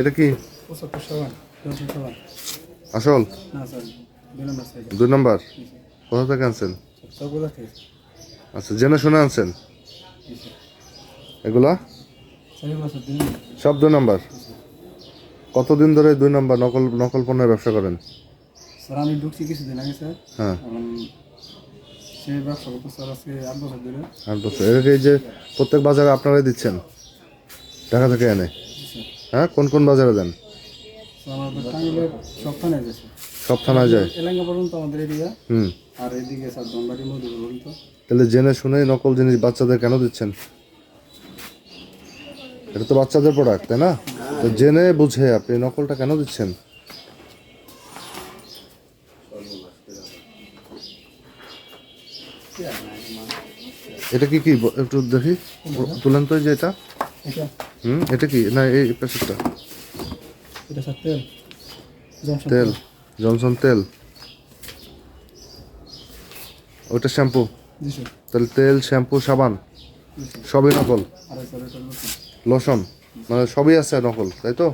এটা কি? আসল? দুই নম্বর। কোথা থেকে আনছেন? আচ্ছা জেনে শুনে আনছেন? এগুলা? বছর দুই নম্বর। সব কতদিন ধরে দুই নম্বর নকল নকল পণ্যের ব্যবসা করেন? স্যার আমি ঢুকছি কিছুদিন আগে স্যার। হ্যাঁ। এখন সে ব্যবসা করতে স্যার আজকে আট বছর ধরে। আট বছর। এই যে প্রত্যেক বাজারে আপনারাই দিচ্ছেন ঢাকা থেকে এনে? হ্যাঁ কোন কোন বাজারে স্যার। সব থানায় যায়? হুম। আর এদিকে তাহলে জেনে শুনে নকল জিনিস বাচ্চাদের কেন দিচ্ছেন? এটা তো বাচ্চাদের প্রোডাক্ট তাই না? তো জেনে বুঝে আপনি নকলটা কেন দিচ্ছেন? এটা কি কি? একটু দেখি। তুলেন তো যে এটা। হুম? এটা কি? না এই প্যাকেটটা। এটা স্যার তেল। জনসন তেল। জনসন তেল। ওটা শ্যাম্পু। তাহলে তেল শ্যাম্পু সাবান সবই নকল। লোশন। মানে সবই আছে নকল তাই তো?